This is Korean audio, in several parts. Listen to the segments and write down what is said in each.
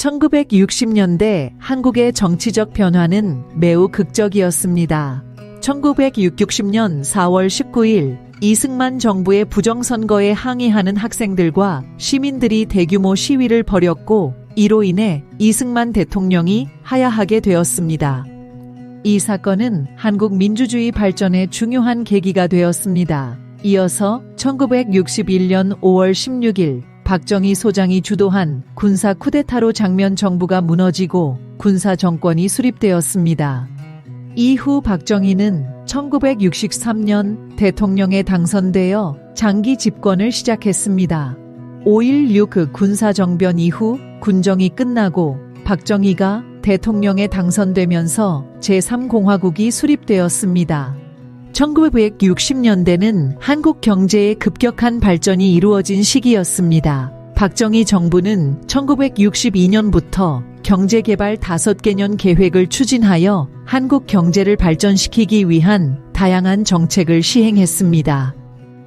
1960년대 한국의 정치적 변화는 매우 극적이었습니다. 1960년 4월 19일 이승만 정부의 부정선거에 항의하는 학생들과 시민들이 대규모 시위를 벌였고 이로 인해 이승만 대통령이 하야하게 되었습니다. 이 사건은 한국 민주주의 발전의 중요한 계기가 되었습니다. 이어서 1961년 5월 16일 박정희 소장이 주도한 군사 쿠데타로 장면 정부가 무너지고 군사 정권이 수립되었습니다. 이후 박정희는 1963년 대통령에 당선되어 장기 집권을 시작했습니다. 5.16그 군사정변 이후 군정이 끝나고 박정희가 대통령에 당선되면서 제3공화국이 수립되었습니다. 1960년대는 한국 경제의 급격한 발전이 이루어진 시기였습니다. 박정희 정부는 1962년부터 경제개발 5개년 계획을 추진하여 한국 경제를 발전시키기 위한 다양한 정책을 시행했습니다.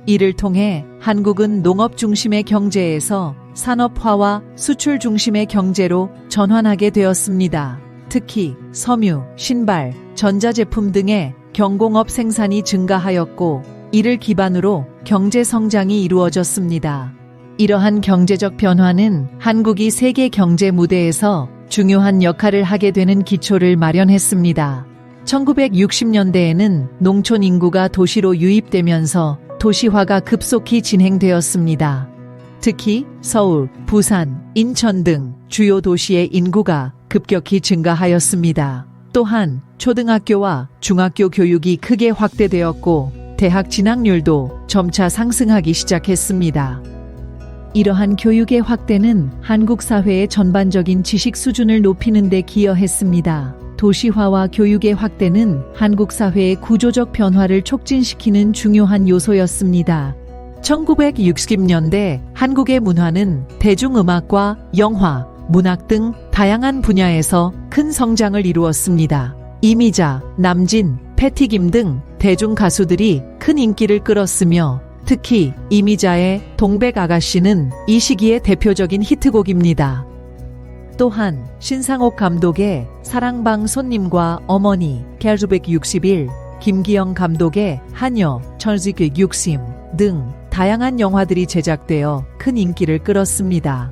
이를 통해 한국은 농업 중심의 경제에서 산업화와 수출 중심의 경제로 전환하게 되었습니다. 특히 섬유, 신발, 전자제품 등의 경공업 생산이 증가하였고 이를 기반으로 경제 성장이 이루어졌습니다. 이러한 경제적 변화는 한국이 세계 경제 무대에서 중요한 역할을 하게 되는 기초를 마련했습니다. 1960년대에는 농촌 인구가 도시로 유입되면서 도시화가 급속히 진행되었습니다. 특히 서울, 부산, 인천 등 주요 도시의 인구가 급격히 증가하였습니다. 또한 초등학교와 중학교 교육이 크게 확대되었고 대학 진학률도 점차 상승하기 시작했습니다. 이러한 교육의 확대는 한국 사회의 전반적인 지식 수준을 높이는 데 기여했습니다. 도시화와 교육의 확대는 한국 사회의 구조적 변화를 촉진시키는 중요한 요소였습니다. 1960년대 한국의 문화는 대중음악과 영화, 문학 등 다양한 분야에서 큰 성장을 이루었습니다. 이미자, 남진, 패티김 등 대중 가수들이 큰 인기를 끌었으며 특히 이미자의 동백 아가씨는 이 시기의 대표적인 히트곡입니다. 또한 신상옥 감독의 사랑방 손님과 어머니, 갤즈백 61, 김기영 감독의 한여, 철지그 60, 등 다양한 영화들이 제작되어 큰 인기를 끌었습니다.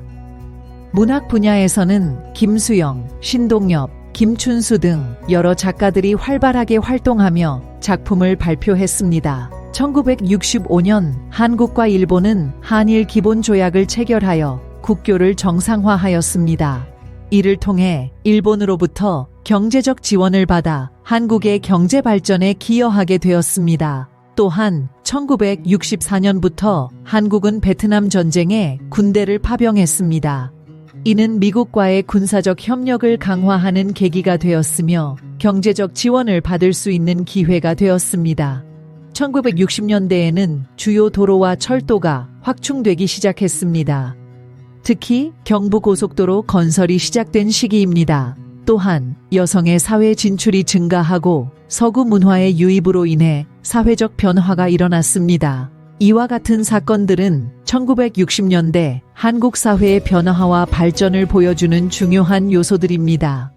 문학 분야에서는 김수영, 신동엽, 김춘수 등 여러 작가들이 활발하게 활동하며 작품을 발표했습니다. 1965년 한국과 일본은 한일 기본 조약을 체결하여 국교를 정상화하였습니다. 이를 통해 일본으로부터 경제적 지원을 받아 한국의 경제 발전에 기여하게 되었습니다. 또한 1964년부터 한국은 베트남 전쟁에 군대를 파병했습니다. 이는 미국과의 군사적 협력을 강화하는 계기가 되었으며 경제적 지원을 받을 수 있는 기회가 되었습니다. 1960년대에는 주요 도로와 철도가 확충되기 시작했습니다. 특히 경부고속도로 건설이 시작된 시기입니다. 또한 여성의 사회 진출이 증가하고 서구 문화의 유입으로 인해 사회적 변화가 일어났습니다. 이와 같은 사건들은 1960년대 한국 사회의 변화와 발전을 보여주는 중요한 요소들입니다.